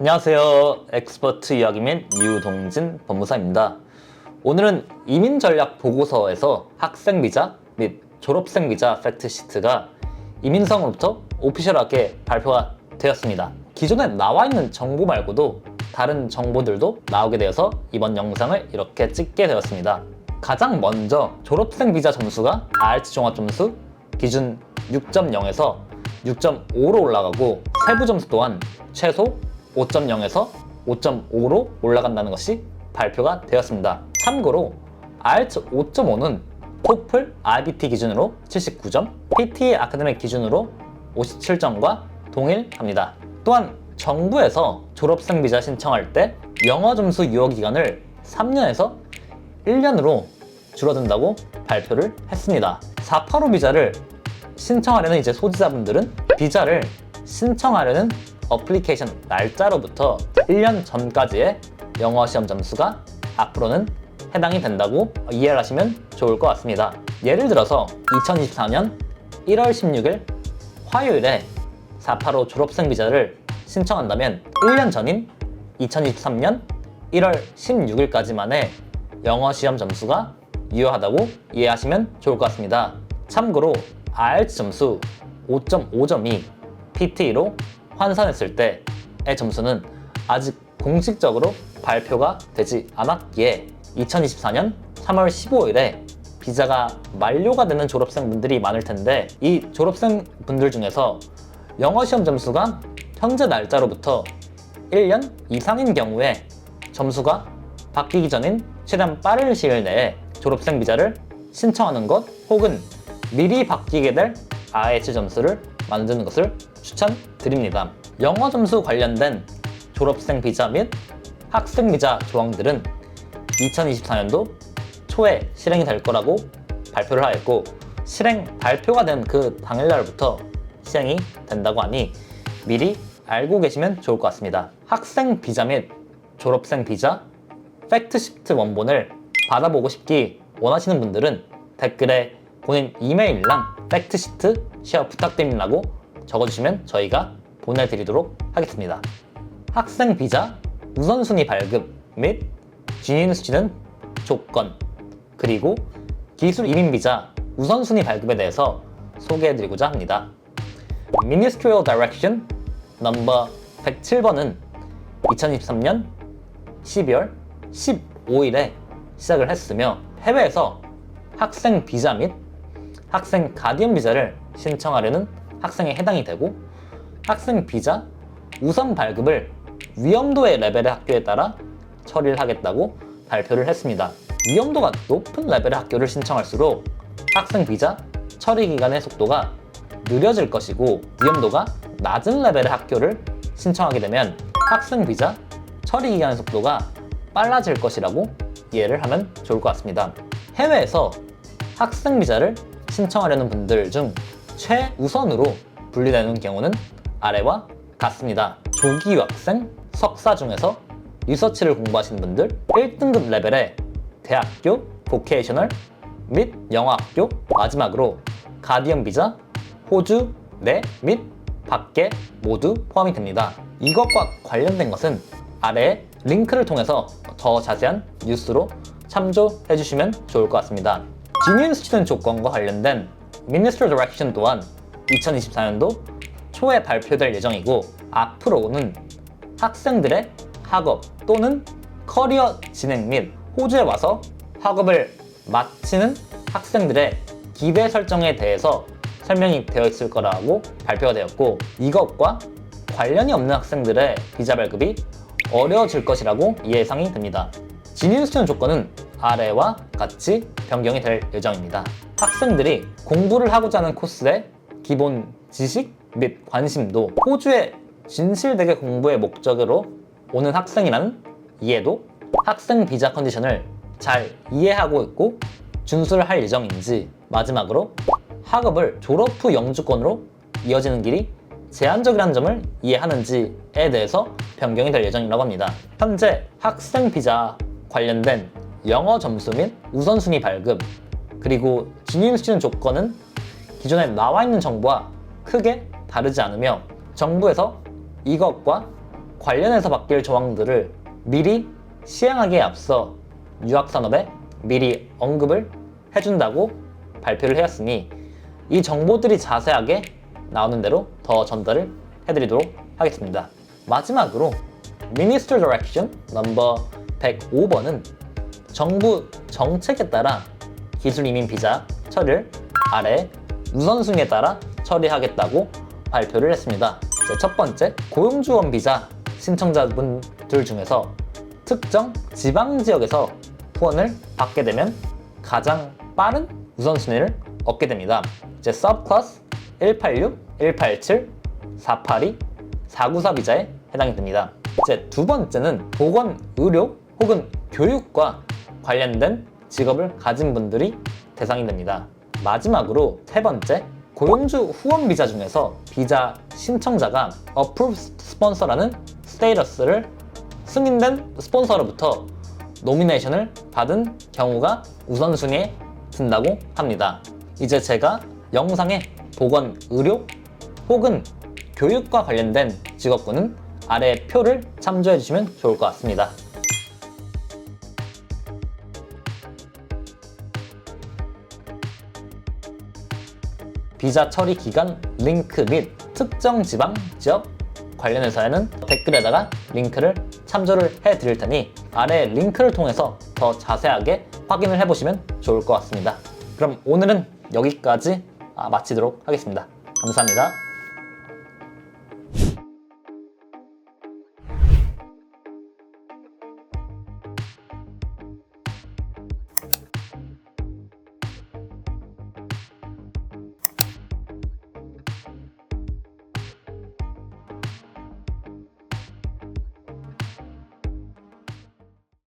안녕하세요. 엑스퍼트 이야기맨 유동진 법무사입니다. 오늘은 이민 전략 보고서에서 학생 비자 및 졸업생 비자 팩트 시트가 이민성으로부터 오피셜하게 발표가 되었습니다. 기존에 나와 있는 정보 말고도 다른 정보들도 나오게 되어서 이번 영상을 이렇게 찍게 되었습니다. 가장 먼저 졸업생 비자 점수가 IELTS 종합 점수 기준 6.0에서 6.5로 올라가고 세부 점수 또한 최소 5.0에서 5.5로 올라간다는 것이 발표가 되었습니다. 참고로 IELTS 5.5는 토플 RBT 기준으로 79점, PT 아카데믹 기준으로 57점과 동일합니다. 또한 정부에서 졸업생 비자 신청할 때 영어 점수 유효 기간을 3년에서 1년으로 줄어든다고 발표를 했습니다. 485 비자를 신청하려는 이제 소지자분들은 비자를 신청하려는 어플리케이션 날짜로부터 1년 전까지의 영어 시험 점수가 앞으로는 해당이 된다고 이해를 하시면 좋을 것 같습니다. 예를 들어서 2024년 1월 16일 화요일에 485 졸업생 비자를 신청한다면 1년 전인 2023년 1월 16일까지만의 영어 시험 점수가 유효하다고 이해하시면 좋을 것 같습니다. 참고로 IELTS 점수 5.5점이 PT로 환산했을 때의 점수는 아직 공식적으로 발표가 되지 않았기에 2024년 3월 15일에 비자가 만료가 되는 졸업생분들이 많을 텐데 이 졸업생분들 중에서 영어 시험 점수가 현재 날짜로부터 1년 이상인 경우에 점수가 바뀌기 전인 최대한 빠른 시일 내에 졸업생 비자를 신청하는 것 혹은 미리 바뀌게 될 IELTS 점수를 만드는 것을 추천드립니다. 영어 점수 관련된 졸업생 비자 및 학생 비자 조항들은 2024년도 초에 실행이 될 거라고 발표를 하였고 실행 발표가 된 그 당일날부터 시행이 된다고 하니 미리 알고 계시면 좋을 것 같습니다. 학생 비자 및 졸업생 비자 팩트 시트 원본을 받아보고 싶기 원하시는 분들은 댓글에 본인 이메일랑 팩트 시트 쉐어 부탁드립니다고 적어주시면 저희가 보내드리도록 하겠습니다. 학생 비자 우선순위 발급 및 진인 수치는 조건 그리고 기술 이민 비자 우선순위 발급에 대해서 소개해드리고자 합니다. Ministerial Direction 넘버 107번은 2023년 12월 15일에 시작을 했으며 해외에서 학생 비자 및 학생 가디언 비자를 신청하려는 학생에 해당이 되고 학생 비자 우선 발급을 위험도의 레벨의 학교에 따라 처리를 하겠다고 발표를 했습니다. 위험도가 높은 레벨의 학교를 신청할수록 학생 비자 처리 기간의 속도가 느려질 것이고 위험도가 낮은 레벨의 학교를 신청하게 되면 학생 비자 처리 기간의 속도가 빨라질 것이라고 이해를 하면 좋을 것 같습니다. 해외에서 학생 비자를 신청하려는 분들 중 최우선으로 분리되는 경우는 아래와 같습니다. 조기 유학생, 석사 중에서 리서치를 공부하시는 분들, 1등급 레벨의 대학교, 보케이셔널 및 영어학교, 마지막으로 가디언 비자, 호주 내 및 밖에 모두 포함이 됩니다. 이것과 관련된 것은 아래 링크를 통해서 더 자세한 뉴스로 참조해 주시면 좋을 것 같습니다. 지니언 스튜던트 조건과 관련된 Minister Direction 또한 2024년도 초에 발표될 예정이고 앞으로는 학생들의 학업 또는 커리어 진행 및 호주에 와서 학업을 마치는 학생들의 기회 설정에 대해서 설명이 되어 있을 거라고 발표가 되었고 이것과 관련이 없는 학생들의 비자 발급이 어려워질 것이라고 예상이 됩니다. 진인 수련 조건은 아래와 같이 변경이 될 예정입니다. 학생들이 공부를 하고자 하는 코스의 기본 지식 및 관심도 호주의 진실되게 공부의 목적으로 오는 학생이라는 이해도 학생 비자 컨디션을 잘 이해하고 있고 준수를 할 예정인지 마지막으로 학업을 졸업 후 영주권으로 이어지는 길이 제한적이라는 점을 이해하는지에 대해서 변경이 될 예정이라고 합니다. 현재 학생 비자 관련된 영어 점수 및 우선순위 발급 그리고 진입 시는 조건은 기존에 나와 있는 정보와 크게 다르지 않으며 정부에서 이것과 관련해서 바뀔 조항들을 미리 시행하기에 앞서 유학산업에 미리 언급을 해준다고 발표를 해왔으니 이 정보들이 자세하게 나오는 대로 더 전달을 해드리도록 하겠습니다. 마지막으로 Minister Direction 넘버 105번은 정부 정책에 따라 기술 이민 비자 처리를 아래 우선순위에 따라 처리하겠다고 발표를 했습니다. 첫 번째, 고용주원 비자 신청자분들 중에서 특정 지방 지역에서 후원을 받게 되면 가장 빠른 우선순위를 얻게 됩니다. 이제 서브클래스 186, 187, 482, 494 비자에 해당이 됩니다. 이제 두 번째는 보건, 의료 혹은 교육과 관련된 직업을 가진 분들이 대상이 됩니다. 마지막으로 세 번째, 고용주 후원 비자 중에서 비자 신청자가 Approved Sponsor라는 스테이터스를 승인된 스폰서로부터 노미네이션을 받은 경우가 우선순위에 든다고 합니다. 이제 제가 영상에 보건, 의료 혹은 교육과 관련된 직업군은 아래 표를 참조해 주시면 좋을 것 같습니다. 비자 처리 기간 링크 및 특정 지방 지역 관련해서는 댓글에다가 링크를 참조를 해 드릴 테니 아래 링크를 통해서 더 자세하게 확인을 해 보시면 좋을 것 같습니다. 그럼 오늘은 여기까지 아, 마치도록 하겠습니다. 감사합니다.